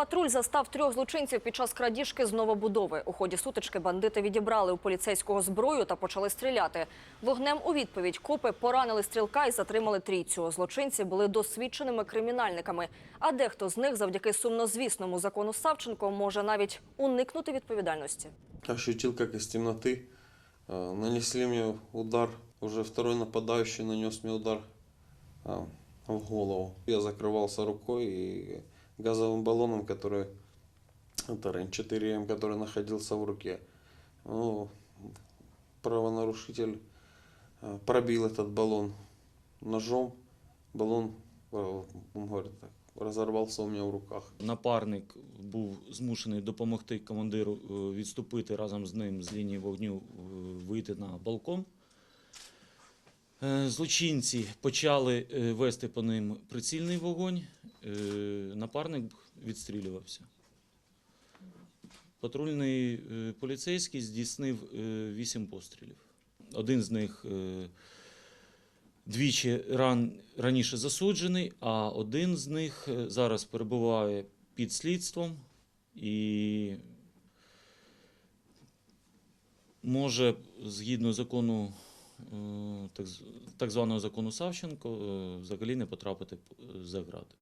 Патруль застав трьох злочинців під час крадіжки з новобудови. У ході сутички бандити відібрали у поліцейського зброю та почали стріляти. Вогнем у відповідь копи поранили стрілка і затримали трійцю. Злочинці були досвідченими кримінальниками. А дехто з них, завдяки сумнозвісному закону Савченко, може навіть уникнути відповідальності. Ощутил, как из темноты э, нанесли мне удар. Уже второй нападающий нанес мне удар э, в голову. Я закрывался рукой и газовым баллоном, который это РН-4М, который находился в руке. Ну, правонарушитель э, пробил этот баллон ножом. Баллон, э, он говорит так, разорвался у меня в руках. Напарник був змушений допомогти командиру е, відступити разом з ним з лінії вогню, е, вийти на балкон. Е, Злочинці почали е, вести по ним прицільний вогонь. Е, Напарник відстрілювався. Патрульний е, поліцейський здійснив е, вісім пострілів. Один з них двічі ран, раніше засуджений, а один з них зараз перебуває під слідством і може, згідно закону, так, званого закону Савченко, взагалі не потрапити за грати.